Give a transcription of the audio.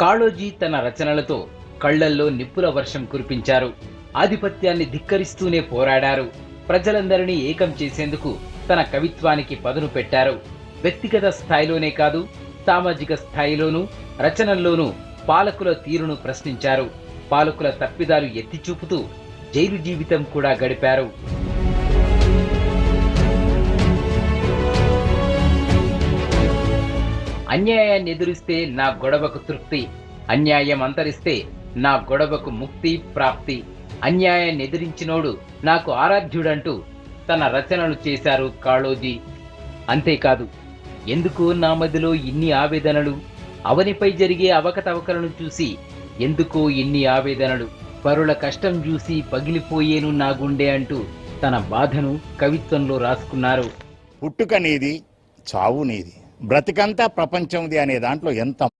కాళోజీ తన రచనలతో కళ్ళల్లో నిప్పుల వర్షం కురిపించారు. ఆధిపత్యాన్ని ధిక్కరిస్తూనే పోరాడారు. ప్రజలందరినీ ఏకం చేసేందుకు తన కవిత్వానికి పదును పెట్టారు. వ్యక్తిగత స్థాయిలోనే కాదు సామాజిక స్థాయిలోనూ రచనల్లోనూ పాలకుల తీరును ప్రశ్నించారు. పాలకుల తప్పిదాలు ఎత్తి చూపుతూ జైలు జీవితం కూడా గడిపారు. అన్యాయాన్ని ఎదురిస్తే నా గొడవకు తృప్తి అన్యాయం అంతరిస్తే నా గొడవకు ముక్తి ప్రాప్తి. అన్యాయాన్ని ఎదిరించినోడు నాకు ఆరాధ్యుడంటూ తన రచనలు చేశారు కాళోజీ. అంతేకాదు ఎందుకు నా మదిలో ఇన్ని ఆవేదనలు? అవనిపై జరిగే అవకతవకలను చూసి ఎందుకో ఇన్ని ఆవేదనలు? పరుల కష్టం చూసి పగిలిపోయేను నా గుండె అంటూ తన బాధను కవిత్వంలో రాసుకున్నారు. పుట్టుక నీది చావు నీది. బ్రతికంతా ప్రపంచంది అనే దాంట్లో ఎంత